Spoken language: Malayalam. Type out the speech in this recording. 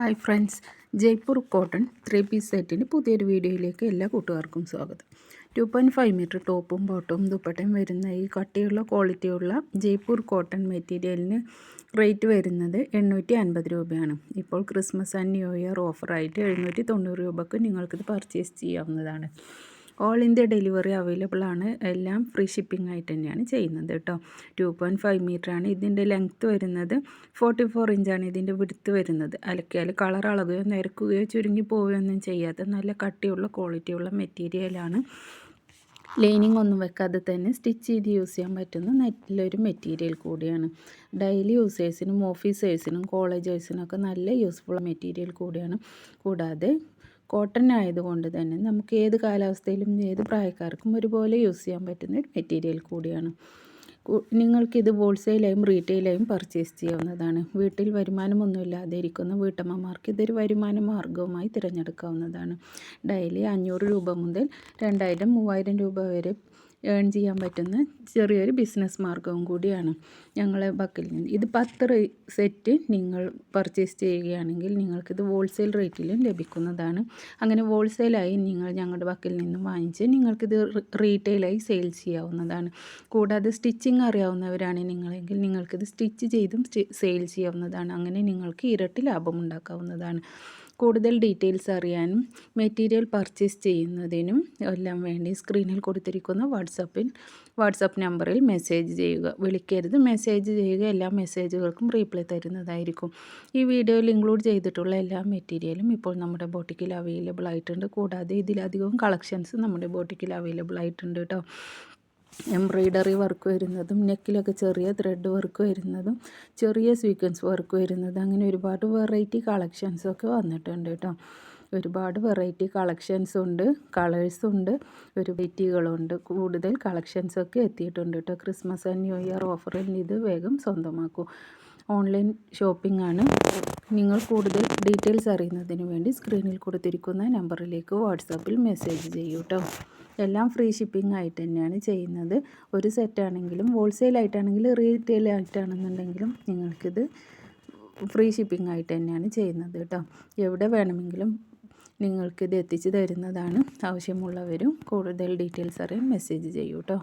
Hi friends Jaipur cotton three piece സെറ്റിന്റെ പുതിയൊരു വീഡിയോയിലേക്ക് എല്ലാ കൂട്ടുകാർക്കും സ്വാഗതം. ടു പോയിന്റ് ഫൈവ് മീറ്റർ ടോപ്പും ബോട്ടവും ദുപ്പട്ടയും വരുന്ന ഈ കട്ടിയുള്ള ക്വാളിറ്റിയുള്ള ജയ്പൂർ കോട്ടൺ മെറ്റീരിയലിന് റേറ്റ് വരുന്നത് എണ്ണൂറ്റി അൻപത് രൂപയാണ്. ഇപ്പോൾ ക്രിസ്മസ് ആൻഡ് ന്യൂ ഇയർ ഓഫറായിട്ട് എഴുന്നൂറ്റി തൊണ്ണൂറ് രൂപക്ക് നിങ്ങൾക്കിത് പർച്ചേസ് ചെയ്യാവുന്നതാണ്. ഓൾ ഇന്ത്യ ഡെലിവറി അവൈലബിൾ ആണ്. എല്ലാം ഫ്രീ ഷിപ്പിംഗ് ആയിട്ട് തന്നെയാണ് ചെയ്യുന്നത് കേട്ടോ. ടു പോയിന്റ് ഫൈവ് മീറ്റർ ആണ് ഇതിന്റെ ലെങ്ത്ത് വരുന്നത്. ഫോർട്ടി ഫോർ ഇഞ്ചാണ് ഇതിന്റെ വിടുത്ത് വരുന്നത്. അലക്കിയാൽ കളർ അളകുകയോ നിരക്കുകയോ ചുരുങ്ങി പോവുകയോ ഒന്നും ചെയ്യാതെ നല്ല കട്ടിയുള്ള ക്വാളിറ്റിയുള്ള മെറ്റീരിയലാണ് ലൈനിങ് ഒന്നും വെക്കാതെ തന്നെ സ്റ്റിച്ച് ചെയ്ത് യൂസ് ചെയ്യാൻ പറ്റുന്ന നല്ലൊരു മെറ്റീരിയൽ കൂടിയാണ്. ഡെയിലി യൂസേഴ്സിനും ഓഫീസേഴ്സിനും കോളേജേഴ്സിനും ഒക്കെ നല്ല യൂസ്ഫുൾ മെറ്റീരിയൽ കൂടിയാണ്. കൂടാതെ കോട്ടൺ ആയതുകൊണ്ട് തന്നെ നമുക്ക് ഏത് കാലാവസ്ഥയിലും ഏത് പ്രായക്കാർക്കും ഒരുപോലെ യൂസ് ചെയ്യാൻ പറ്റുന്ന ഒരു മെറ്റീരിയൽ കൂടിയാണ്. നിങ്ങൾക്കിത് ഹോൾസെയിലായും റീറ്റെയിലായും പർച്ചേസ് ചെയ്യാവുന്നതാണ്. വീട്ടിൽ വരുമാനമൊന്നും ഇല്ലാതെ ഇരിക്കുന്ന വീട്ടമ്മമാർക്ക് ഇതൊരു വരുമാന മാർഗവുമായി തിരഞ്ഞെടുക്കാവുന്നതാണ്. ഡെയിലി അഞ്ഞൂറ് രൂപ മുതൽ രണ്ടായിരം മൂവായിരം രൂപ വരെ ഏൺ ചെയ്യാൻ പറ്റുന്ന ചെറിയൊരു ബിസിനസ് മാർഗവും കൂടിയാണ് ഞങ്ങളെ ബക്കിൽ നിന്ന്. ഇത് പത്ത് സെറ്റ് നിങ്ങൾ പർച്ചേസ് ചെയ്യുകയാണെങ്കിൽ നിങ്ങൾക്കിത് ഹോൾസെയിൽ റേറ്റിലും ലഭിക്കുന്നതാണ്. അങ്ങനെ ഹോൾസെയിലായി നിങ്ങൾ ഞങ്ങളുടെ ബക്കിൽ നിന്നും വാങ്ങിച്ച് നിങ്ങൾക്കിത് റീറ്റെയിലായി സെയിൽ ചെയ്യാവുന്നതാണ്. കൂടാതെ സ്റ്റിച്ചിങ് അറിയാവുന്നവരാണ് നിങ്ങളെങ്കിൽ നിങ്ങൾക്കിത് സ്റ്റിച്ച് ചെയ്തും സെയിൽ ചെയ്യാവുന്നതാണ്. അങ്ങനെ നിങ്ങൾക്ക് ഇരട്ടി ലാഭം ഉണ്ടാക്കാവുന്നതാണ്. കൂടുതൽ ഡീറ്റെയിൽസ് അറിയാനും മെറ്റീരിയൽ പർച്ചേസ് ചെയ്യുന്നതിനും എല്ലാം വേണ്ടി സ്ക്രീനിൽ കൊടുത്തിരിക്കുന്ന വാട്സപ്പിൽ വാട്സപ്പ് നമ്പറിൽ മെസ്സേജ് ചെയ്യുക. വിളിക്കരുത്. മെസ്സേജ് ചെയ്യുക എല്ലാ മെസ്സേജുകൾക്കും റീപ്ലൈ തരുന്നതായിരിക്കും. ഈ വീഡിയോയിൽ ഇൻക്ലൂഡ് ചെയ്തിട്ടുള്ള എല്ലാ മെറ്റീരിയലും ഇപ്പോൾ നമ്മുടെ ബോട്ടിക്കിൽ അവൈലബിൾ ആയിട്ടുണ്ട്. കൂടാതെ ഇതിലധികവും കളക്ഷൻസ് നമ്മുടെ ബോട്ടിക്കിൽ അവൈലബിൾ ആയിട്ടുണ്ട് കേട്ടോ. എംബ്രോയ്ഡറി വർക്ക് വരുന്നതും നെക്കിലൊക്കെ ചെറിയ ത്രെഡ് വർക്ക് വരുന്നതും ചെറിയ സീക്വൻസ് വർക്ക് വരുന്നതും അങ്ങനെ ഒരുപാട് വെറൈറ്റി കളക്ഷൻസൊക്കെ വന്നിട്ടുണ്ട് കേട്ടോ. ഒരുപാട് വെറൈറ്റി കളക്ഷൻസ് ഉണ്ട് കളേഴ്സ് ഉണ്ട് ഒരു വെറൈറ്റികളുണ്ട് കൂടുതൽ കളക്ഷൻസൊക്കെ എത്തിയിട്ടുണ്ട് കേട്ടോ. ക്രിസ്മസ് ആൻഡ് ന്യൂ ഇയർ ഓഫറിൽ ഇത് വേഗം സ്വന്തമാക്കൂ. ഓൺലൈൻ ഷോപ്പിംഗ് ആണ്. നിങ്ങൾ കൂടുതൽ ഡീറ്റെയിൽസ് അറിയുന്നതിന് വേണ്ടി സ്ക്രീനിൽ കൊടുത്തിരിക്കുന്ന നമ്പറിലേക്ക് വാട്സാപ്പിൽ മെസ്സേജ് ചെയ്യൂ കേട്ടോ. എല്ലാം ഫ്രീ ഷിപ്പിംഗ് ആയിട്ട് തന്നെയാണ് ചെയ്യുന്നത്. ഒരു സെറ്റ് ആണെങ്കിലും ഹോൾസെയിൽ ആയിട്ടാണെങ്കിൽ റീറ്റെയിൽ ആയിട്ടാണെന്നുണ്ടെങ്കിലും നിങ്ങൾക്കിത് ഫ്രീ ഷിപ്പിംഗ് ആയിട്ട് തന്നെയാണ് ചെയ്യുന്നത് കേട്ടോ. എവിടെ വേണമെങ്കിലും നിങ്ങൾക്കിത് എത്തിച്ചു തരുന്നതാണ് ആവശ്യമുള്ളവരും കൂടുതൽ ഡീറ്റെയിൽസ് അറിയാൻ മെസ്സേജ് ചെയ്യൂ കേട്ടോ.